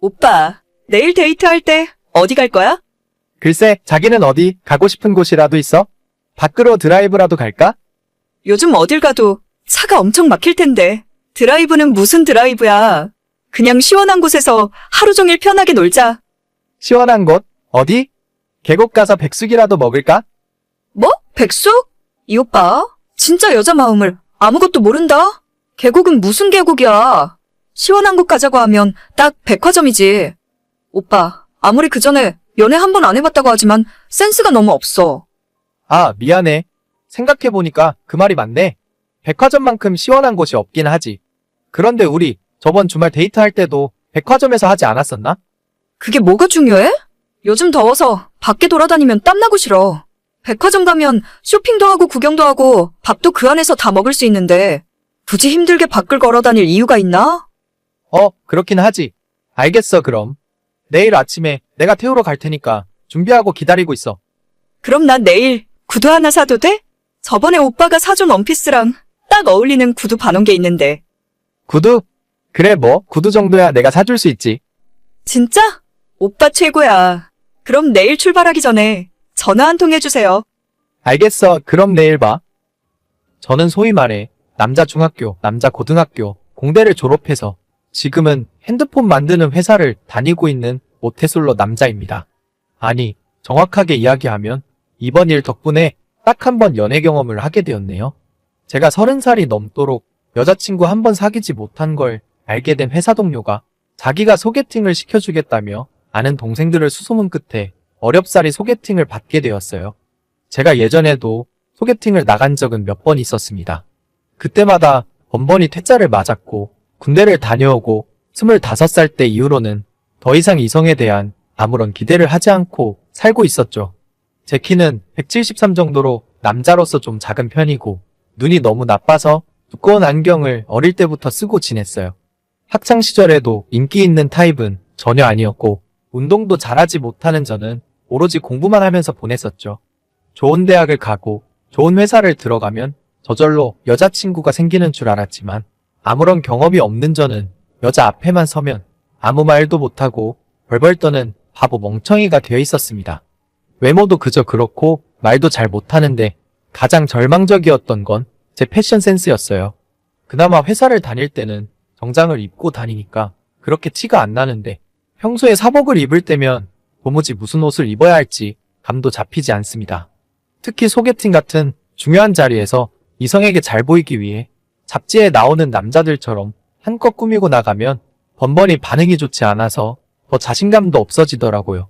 오빠, 내일 데이트할 때 어디 갈 거야? 글쎄, 자기는 어디 가고 싶은 곳이라도 있어? 밖으로 드라이브라도 갈까? 요즘 어딜 가도 차가 엄청 막힐 텐데. 드라이브는 무슨 드라이브야. 그냥 시원한 곳에서 하루 종일 편하게 놀자. 시원한 곳? 어디? 계곡 가서 백숙이라도 먹을까? 뭐? 백숙? 이 오빠, 진짜 여자 마음을 아무것도 모른다? 계곡은 무슨 계곡이야? 시원한 곳 가자고 하면 딱 백화점이지. 오빠, 아무리 그 전에 연애 한 번 안 해봤다고 하지만 센스가 너무 없어. 아, 미안해. 생각해보니까 그 말이 맞네. 백화점만큼 시원한 곳이 없긴 하지. 그런데 우리 저번 주말 데이트할 때도 백화점에서 하지 않았었나? 그게 뭐가 중요해? 요즘 더워서 밖에 돌아다니면 땀나고 싫어. 백화점 가면 쇼핑도 하고 구경도 하고 밥도 그 안에서 다 먹을 수 있는데 굳이 힘들게 밖을 걸어 다닐 이유가 있나? 어, 그렇긴 하지. 알겠어, 그럼. 내일 아침에 내가 태우러 갈 테니까 준비하고 기다리고 있어. 그럼 난 내일 구두 하나 사도 돼? 저번에 오빠가 사준 원피스랑 딱 어울리는 구두 반원게 있는데. 구두? 그래, 뭐, 구두 정도야 내가 사줄 수 있지. 진짜? 오빠 최고야. 그럼 내일 출발하기 전에 전화 한 통 해주세요. 알겠어. 그럼 내일 봐. 저는 소위 말해 남자 중학교, 남자 고등학교, 공대를 졸업해서 지금은 핸드폰 만드는 회사를 다니고 있는 모태솔로 남자입니다. 아니, 정확하게 이야기하면 이번 일 덕분에 딱 한 번 연애 경험을 하게 되었네요. 제가 서른 살이 넘도록 여자친구 한 번 사귀지 못한 걸 알게 된 회사 동료가 자기가 소개팅을 시켜주겠다며 아는 동생들을 수소문 끝에 어렵사리 소개팅을 받게 되었어요. 제가 예전에도 소개팅을 나간 적은 몇 번 있었습니다. 그때마다 번번이 퇴짜를 맞았고 군대를 다녀오고 25살 때 이후로는 더 이상 이성에 대한 아무런 기대를 하지 않고 살고 있었죠. 제 키는 173 정도로 남자로서 좀 작은 편이고 눈이 너무 나빠서 두꺼운 안경을 어릴 때부터 쓰고 지냈어요. 학창 시절에도 인기 있는 타입은 전혀 아니었고 운동도 잘하지 못하는 저는 오로지 공부만 하면서 보냈었죠. 좋은 대학을 가고 좋은 회사를 들어가면 저절로 여자친구가 생기는 줄 알았지만 아무런 경험이 없는 저는 여자 앞에만 서면 아무 말도 못하고 벌벌 떠는 바보 멍청이가 되어 있었습니다. 외모도 그저 그렇고 말도 잘 못하는데 가장 절망적이었던 건 제 패션 센스였어요. 그나마 회사를 다닐 때는 정장을 입고 다니니까 그렇게 티가 안 나는데 평소에 사복을 입을 때면 도무지 무슨 옷을 입어야 할지 감도 잡히지 않습니다. 특히 소개팅 같은 중요한 자리에서 이성에게 잘 보이기 위해 잡지에 나오는 남자들처럼 한껏 꾸미고 나가면 번번이 반응이 좋지 않아서 더 자신감도 없어지더라고요.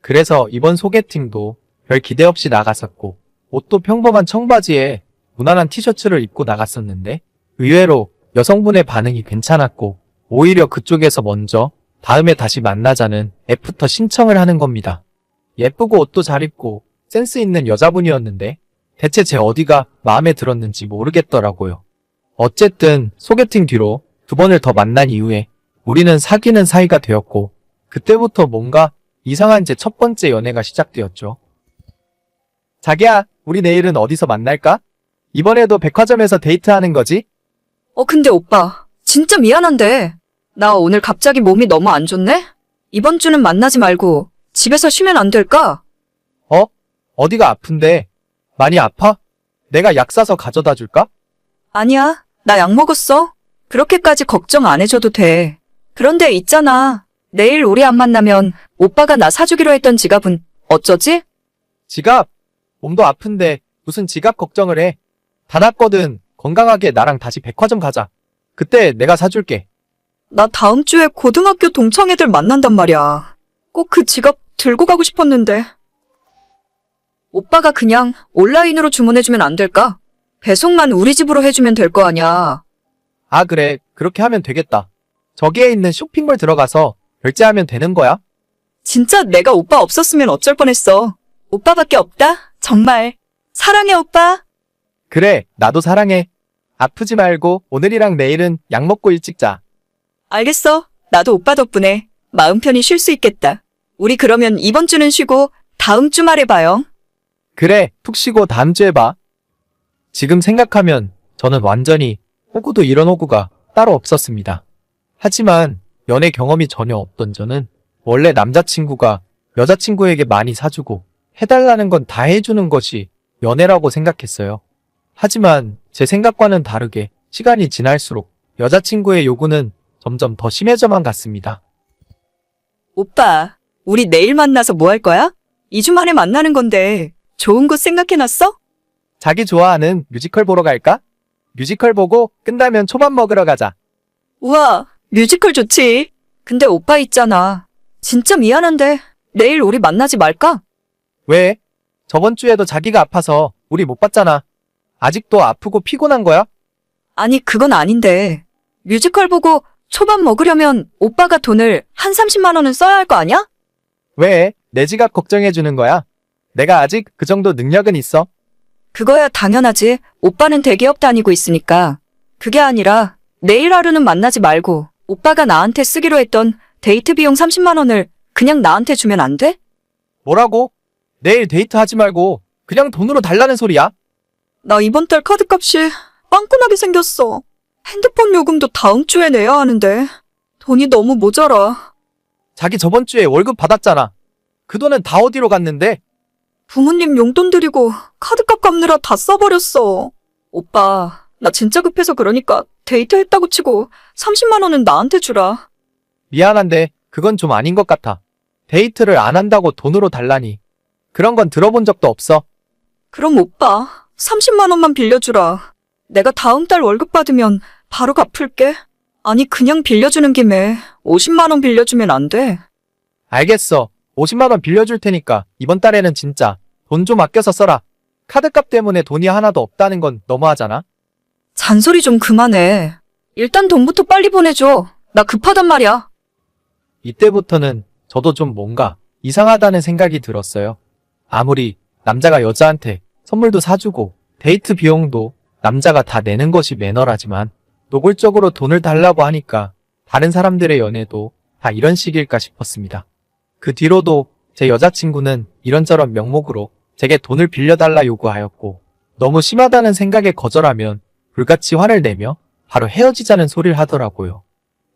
그래서 이번 소개팅도 별 기대 없이 나갔었고 옷도 평범한 청바지에 무난한 티셔츠를 입고 나갔었는데 의외로 여성분의 반응이 괜찮았고 오히려 그쪽에서 먼저 다음에 다시 만나자는 애프터 신청을 하는 겁니다. 예쁘고 옷도 잘 입고 센스 있는 여자분이었는데 대체 제 어디가 마음에 들었는지 모르겠더라고요. 어쨌든 소개팅 뒤로 두 번을 더 만난 이후에 우리는 사귀는 사이가 되었고 그때부터 뭔가 이상한 제 첫 번째 연애가 시작되었죠. 자기야, 우리 내일은 어디서 만날까? 이번에도 백화점에서 데이트하는 거지? 어, 근데 오빠, 진짜 미안한데. 나 오늘 갑자기 몸이 너무 안 좋네? 이번 주는 만나지 말고 집에서 쉬면 안 될까? 어? 어디가 아픈데? 많이 아파? 내가 약 사서 가져다 줄까? 아니야, 나 약 먹었어. 그렇게까지 걱정 안 해줘도 돼. 그런데 있잖아. 내일 우리 안 만나면 오빠가 나 사주기로 했던 지갑은 어쩌지? 지갑! 몸도 아픈데 무슨 지갑 걱정을 해. 다 났거든. 건강하게 나랑 다시 백화점 가자. 그때 내가 사줄게. 나 다음 주에 고등학교 동창 애들 만난단 말이야. 꼭 그 지갑 들고 가고 싶었는데. 오빠가 그냥 온라인으로 주문해주면 안 될까? 배송만 우리 집으로 해주면 될 거 아니야. 아, 그래. 그렇게 하면 되겠다. 저기에 있는 쇼핑몰 들어가서 결제하면 되는 거야? 진짜 내가 오빠 없었으면 어쩔 뻔했어. 오빠밖에 없다? 정말. 사랑해, 오빠. 그래, 나도 사랑해. 아프지 말고 오늘이랑 내일은 약 먹고 일찍 자. 알겠어. 나도 오빠 덕분에 마음 편히 쉴 수 있겠다. 우리 그러면 이번 주는 쉬고 다음 주말에 봐요. 그래, 푹 쉬고 다음 주에 봐. 지금 생각하면 저는 완전히 호구도 이런 호구가 따로 없었습니다. 하지만 연애 경험이 전혀 없던 저는 원래 남자친구가 여자친구에게 많이 사주고 해달라는 건 다 해주는 것이 연애라고 생각했어요. 하지만 제 생각과는 다르게 시간이 지날수록 여자친구의 요구는 점점 더 심해져만 갔습니다. 오빠, 우리 내일 만나서 뭐 할 거야? 2주 만에 만나는 건데 좋은 곳 생각해놨어? 자기 좋아하는 뮤지컬 보러 갈까? 뮤지컬 보고 끝나면 초밥 먹으러 가자. 우와, 뮤지컬 좋지. 근데 오빠 있잖아. 진짜 미안한데 내일 우리 만나지 말까? 왜? 저번 주에도 자기가 아파서 우리 못 봤잖아. 아직도 아프고 피곤한 거야? 아니, 그건 아닌데. 뮤지컬 보고 초밥 먹으려면 오빠가 돈을 한 30만 원은 써야 할 거 아니야? 왜? 내 지갑 걱정해 주는 거야? 내가 아직 그 정도 능력은 있어. 그거야 당연하지. 오빠는 대기업 다니고 있으니까. 그게 아니라 내일 하루는 만나지 말고 오빠가 나한테 쓰기로 했던 데이트 비용 30만 원을 그냥 나한테 주면 안 돼? 뭐라고? 내일 데이트 하지 말고 그냥 돈으로 달라는 소리야? 나 이번 달 카드값이 빵꾸나게 생겼어. 핸드폰 요금도 다음 주에 내야 하는데 돈이 너무 모자라. 자기 저번 주에 월급 받았잖아. 그 돈은 다 어디로 갔는데? 부모님 용돈 드리고 카드값 갚느라 다 써버렸어. 오빠, 나 진짜 급해서 그러니까 데이트 했다고 치고 30만 원은 나한테 주라. 미안한데 그건 좀 아닌 것 같아. 데이트를 안 한다고 돈으로 달라니. 그런 건 들어본 적도 없어. 그럼 오빠, 30만 원만 빌려주라. 내가 다음 달 월급 받으면 바로 갚을게. 아니, 그냥 빌려주는 김에 50만 원 빌려주면 안 돼. 알겠어. 50만 원 빌려줄 테니까 이번 달에는 진짜 돈 좀 아껴서 써라. 카드값 때문에 돈이 하나도 없다는 건 너무하잖아. 잔소리 좀 그만해. 일단 돈부터 빨리 보내줘. 나 급하단 말이야. 이때부터는 저도 좀 뭔가 이상하다는 생각이 들었어요. 아무리 남자가 여자한테 선물도 사주고 데이트 비용도 남자가 다 내는 것이 매너라지만 노골적으로 돈을 달라고 하니까 다른 사람들의 연애도 다 이런 식일까 싶었습니다. 그 뒤로도 제 여자친구는 이런저런 명목으로 제게 돈을 빌려달라 요구하였고 너무 심하다는 생각에 거절하면 불같이 화를 내며 바로 헤어지자는 소리를 하더라고요.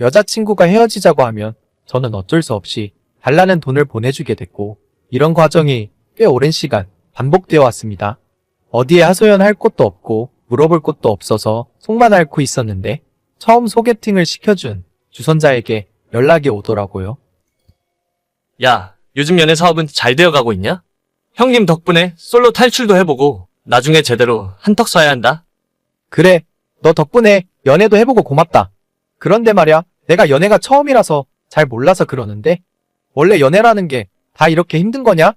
여자친구가 헤어지자고 하면 저는 어쩔 수 없이 달라는 돈을 보내주게 됐고 이런 과정이 꽤 오랜 시간 반복되어 왔습니다. 어디에 하소연할 곳도 없고 물어볼 곳도 없어서 속만 앓고 있었는데 처음 소개팅을 시켜준 주선자에게 연락이 오더라고요. 야, 요즘 연애 사업은 잘 되어가고 있냐? 형님 덕분에 솔로 탈출도 해보고 나중에 제대로 한턱 쏴야 한다. 그래, 너 덕분에 연애도 해보고 고맙다. 그런데 말야, 내가 연애가 처음이라서 잘 몰라서 그러는데 원래 연애라는 게 다 이렇게 힘든 거냐?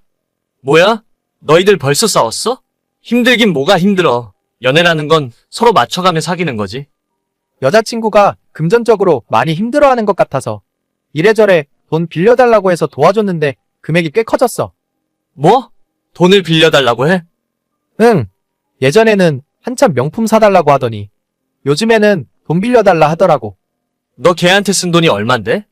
뭐야? 너희들 벌써 싸웠어? 힘들긴 뭐가 힘들어. 연애라는 건 서로 맞춰가며 사귀는 거지. 여자친구가 금전적으로 많이 힘들어하는 것 같아서 이래저래 돈 빌려달라고 해서 도와줬는데 금액이 꽤 커졌어. 뭐? 돈을 빌려달라고 해? 응. 예전에는 한참 명품 사달라고 하더니 요즘에는 돈 빌려달라 하더라고. 너 걔한테 쓴 돈이 얼만데?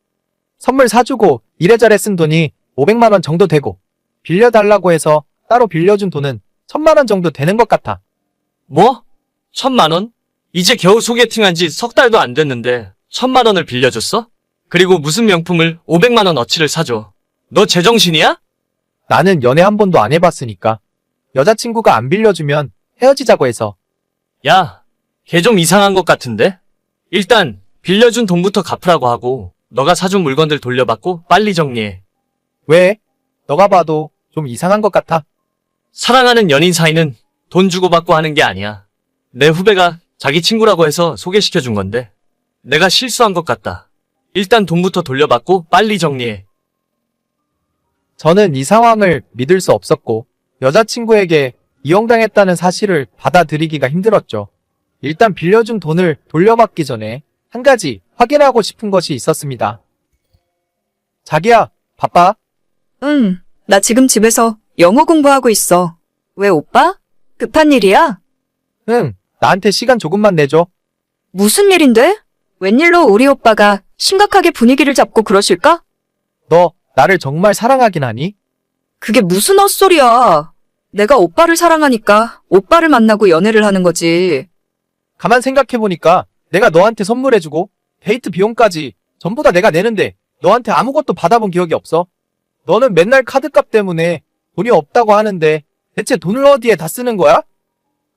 선물 사주고 이래저래 쓴 돈이 500만 원 정도 되고 빌려달라고 해서 따로 빌려준 돈은 1000만 원 정도 되는 것 같아. 뭐? 천만 원? 이제 겨우 소개팅한 지 석 달도 안 됐는데 천만 원을 빌려줬어? 그리고 무슨 명품을 500만 원 어치를 사줘. 너 제정신이야? 나는 연애 한 번도 안 해봤으니까 여자친구가 안 빌려주면 헤어지자고 해서 야, 걔 좀 이상한 것 같은데? 일단 빌려준 돈부터 갚으라고 하고 너가 사준 물건들 돌려받고 빨리 정리해. 왜? 너가 봐도 좀 이상한 것 같아. 사랑하는 연인 사이는 돈 주고받고 하는 게 아니야. 내 후배가 자기 친구라고 해서 소개시켜 준 건데 내가 실수한 것 같다. 일단 돈부터 돌려받고 빨리 정리해. 저는 이 상황을 믿을 수 없었고 여자친구에게 이용당했다는 사실을 받아들이기가 힘들었죠. 일단 빌려준 돈을 돌려받기 전에 한 가지 확인하고 싶은 것이 있었습니다. 자기야, 바빠? 응, 나 지금 집에서 영어 공부하고 있어. 왜 오빠? 급한 일이야? 응, 나한테 시간 조금만 내줘. 무슨 일인데? 웬일로 우리 오빠가 심각하게 분위기를 잡고 그러실까? 너 나를 정말 사랑하긴 하니? 그게 무슨 헛소리야. 내가 오빠를 사랑하니까 오빠를 만나고 연애를 하는 거지. 가만 생각해보니까 내가 너한테 선물해주고 데이트 비용까지 전부 다 내가 내는데 너한테 아무것도 받아본 기억이 없어. 너는 맨날 카드값 때문에 돈이 없다고 하는데 대체 돈을 어디에 다 쓰는 거야?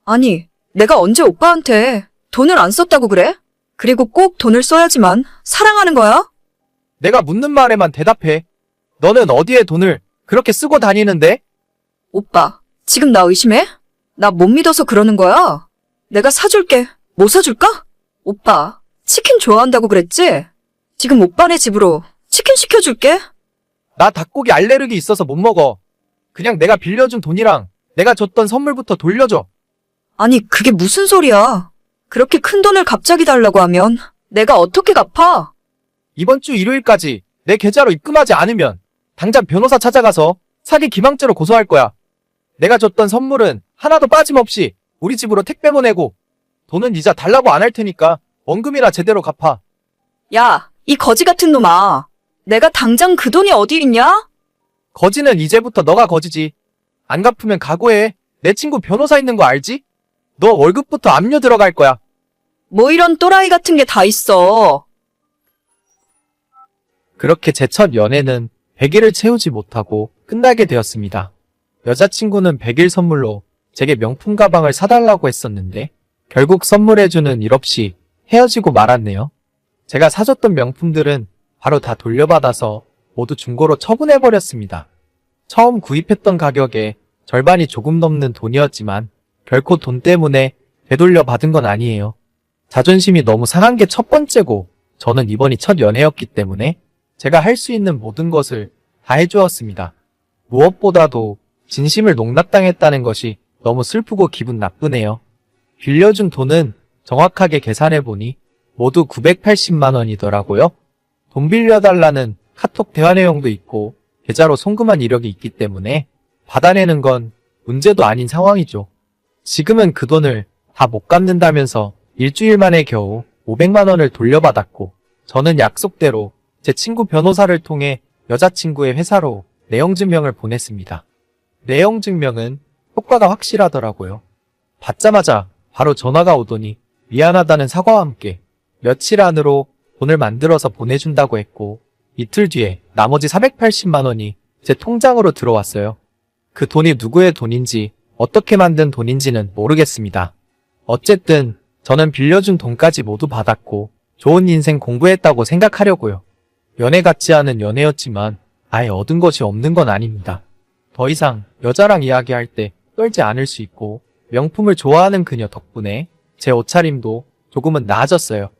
아니, 내가 언제 오빠한테 돈을 안 썼다고 그래? 그리고 꼭 돈을 써야지만 사랑하는 거야? 내가 묻는 말에만 대답해. 너는 어디에 돈을 그렇게 쓰고 다니는데? 오빠, 지금 나 의심해? 나 못 믿어서 그러는 거야? 내가 사줄게. 뭐 사줄까? 오빠, 치킨 좋아한다고 그랬지? 지금 오빠네 집으로 치킨 시켜줄게. 나 닭고기 알레르기 있어서 못 먹어. 그냥 내가 빌려준 돈이랑 내가 줬던 선물부터 돌려줘. 아니, 그게 무슨 소리야? 그렇게 큰 돈을 갑자기 달라고 하면 내가 어떻게 갚아? 이번 주 일요일까지 내 계좌로 입금하지 않으면 당장 변호사 찾아가서 사기 기망죄로 고소할 거야. 내가 줬던 선물은 하나도 빠짐없이 우리 집으로 택배 보내고 돈은 이자 달라고 안 할 테니까 원금이나 제대로 갚아. 야, 이 거지 같은 놈아. 내가 당장 그 돈이 어디 있냐? 거지는 이제부터 너가 거지지. 안 갚으면 각오해. 내 친구 변호사 있는 거 알지? 너 월급부터 압류 들어갈 거야. 뭐 이런 또라이 같은 게 다 있어. 그렇게 제 첫 연애는 100일을 채우지 못하고 끝나게 되었습니다. 여자친구는 100일 선물로 제게 명품 가방을 사달라고 했었는데 결국 선물해주는 일 없이 헤어지고 말았네요. 제가 사줬던 명품들은 바로 다 돌려받아서 모두 중고로 처분해버렸습니다. 처음 구입했던 가격에 절반이 조금 넘는 돈이었지만 결코 돈 때문에 되돌려 받은 건 아니에요. 자존심이 너무 상한 게 첫 번째고 저는 이번이 첫 연애였기 때문에 제가 할 수 있는 모든 것을 다 해주었습니다. 무엇보다도 진심을 농락당했다는 것이 너무 슬프고 기분 나쁘네요. 빌려준 돈은 정확하게 계산해보니 모두 980만 원이더라고요. 돈 빌려달라는 카톡 대화 내용도 있고 계좌로 송금한 이력이 있기 때문에 받아내는 건 문제도 아닌 상황이죠. 지금은 그 돈을 다 못 갚는다면서 일주일 만에 겨우 500만 원을 돌려받았고 저는 약속대로 제 친구 변호사를 통해 여자친구의 회사로 내용 증명을 보냈습니다. 내용 증명은 효과가 확실하더라고요. 받자마자 바로 전화가 오더니 미안하다는 사과와 함께 며칠 안으로 돈을 만들어서 보내준다고 했고 이틀 뒤에 나머지 480만 원이 제 통장으로 들어왔어요. 그 돈이 누구의 돈인지 어떻게 만든 돈인지는 모르겠습니다. 어쨌든 저는 빌려준 돈까지 모두 받았고 좋은 인생 공부했다고 생각하려고요. 연애 같지 않은 연애였지만 아예 얻은 것이 없는 건 아닙니다. 더 이상 여자랑 이야기할 때 떨지 않을 수 있고 명품을 좋아하는 그녀 덕분에 제 옷차림도 조금은 나아졌어요.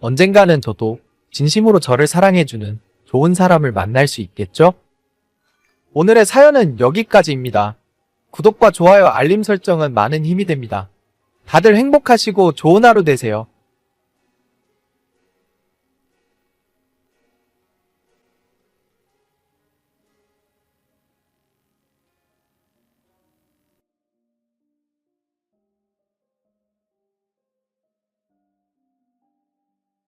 언젠가는 저도 진심으로 저를 사랑해주는 좋은 사람을 만날 수 있겠죠? 오늘의 사연은 여기까지입니다. 구독과 좋아요, 알림 설정은 많은 힘이 됩니다. 다들 행복하시고 좋은 하루 되세요.